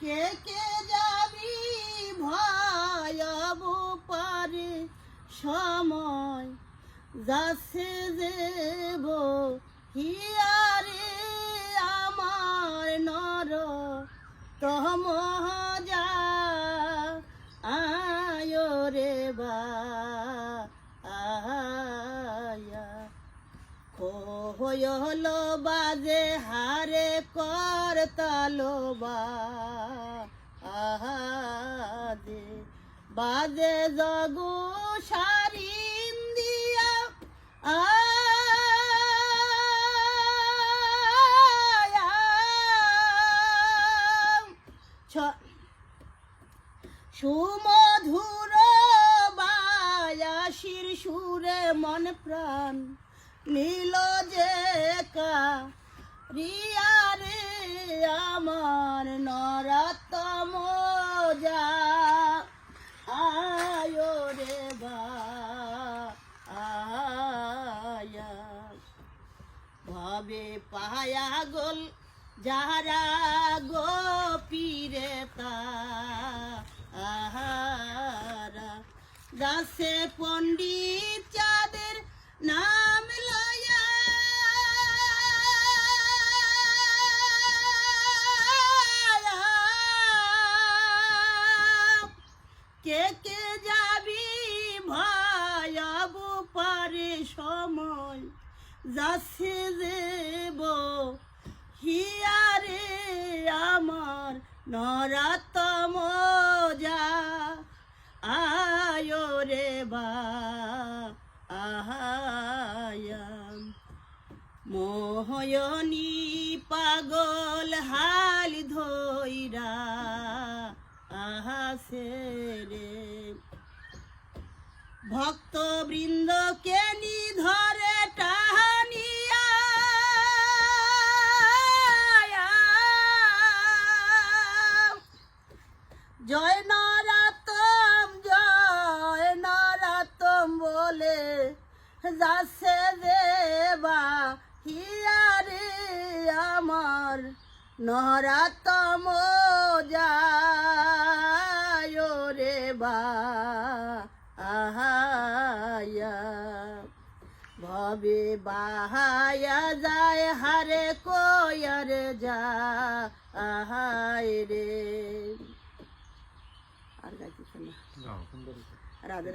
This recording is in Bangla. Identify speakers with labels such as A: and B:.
A: কে কে যাবি ভয়াব পারে সময়, যাচ্ছে দেব হিয়ারে আমার নর তম যা আয় রে বা আয়া হলো বাজে হারে কর আহাদে বাজে জগু সারিন দিয়া। সুমধুর বায়াসির সুরে মন প্রাণ। নীল যে রিয়া রে আমার নরাতম যা, আয়ো রে ভাবে পায়া গোল, যারা গোপীরে তাহারা দাসে পণ্ডিত চাঁদের নাম কে কে যাবি ভয়াব পারে সময়? যাচ্ছে দেব হিয়ারে আমার নরাতম যা। আয় রে বা আহায়াম। মোহয়নি পাগল হাল ধইরা আহাসে রে ভক্ত বৃন্দকে নিধরে টাহানিয়া। জয় নরাতম জয় নরাতম বলে যাচ্ছে দেবা হিয়ারে আমার। নরাতম যায় রে বা ভবে বাহায়া যায় হারে কয়ার যা আহায় রে। আর গাইতেছে না। রাধে।